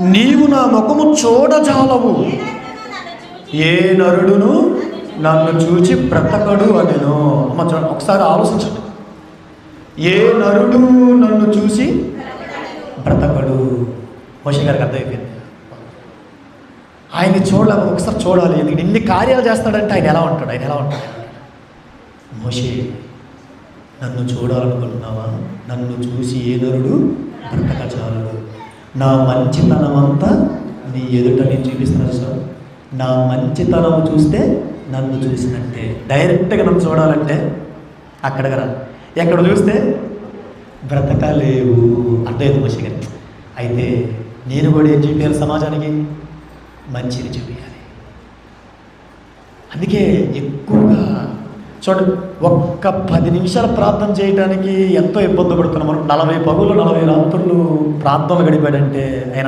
నీవు నా ముఖము చూడజాలవు. ఏ నరుడును నన్ను చూచి బ్రతకడు అనెను. అమ్మ ఒకసారి ఆలోచించండి. ఏ నరుడు నన్ను చూసి బ్రతకడు? మోషి గారికి అర్థమైపోయింది. ఆయన్ని చూడాలి ఒకసారి చూడాలి. ఎందుకంటే ఇన్ని కార్యాలు చేస్తాడంటే ఆయన ఎలా ఉంటాడు? ఆయన ఎలా ఉంటాడు? మోషే నన్ను చూడాలనుకుంటున్నావా? నన్ను చూసి ఏ నరుడు బ్రతకడు? నా మంచితనమంతా నీ ఎదుట నేను చూపిస్తున్నాను సార్. నా మంచితనం చూస్తే నన్ను చూసినట్టే. డైరెక్ట్గా నన్ను చూడాలంటే అక్కడ రా. ఎక్కడ చూస్తే? బ్రతకలేవు. అర్థమైంది మనిషి గారి? అయితే నేను కూడా ఏం చూపించాలి సమాజానికి? మంచిని చూపించాలి అందుకే ఎక్కువగా చూడండి ఒక్క పది నిమిషాలు ప్రార్థన చేయడానికి ఎంతో ఇబ్బంది పడుతున్నాం. మనం నలభై పగులు నలభై రాత్రులు ప్రార్థనలు గడిపాడంటే ఆయన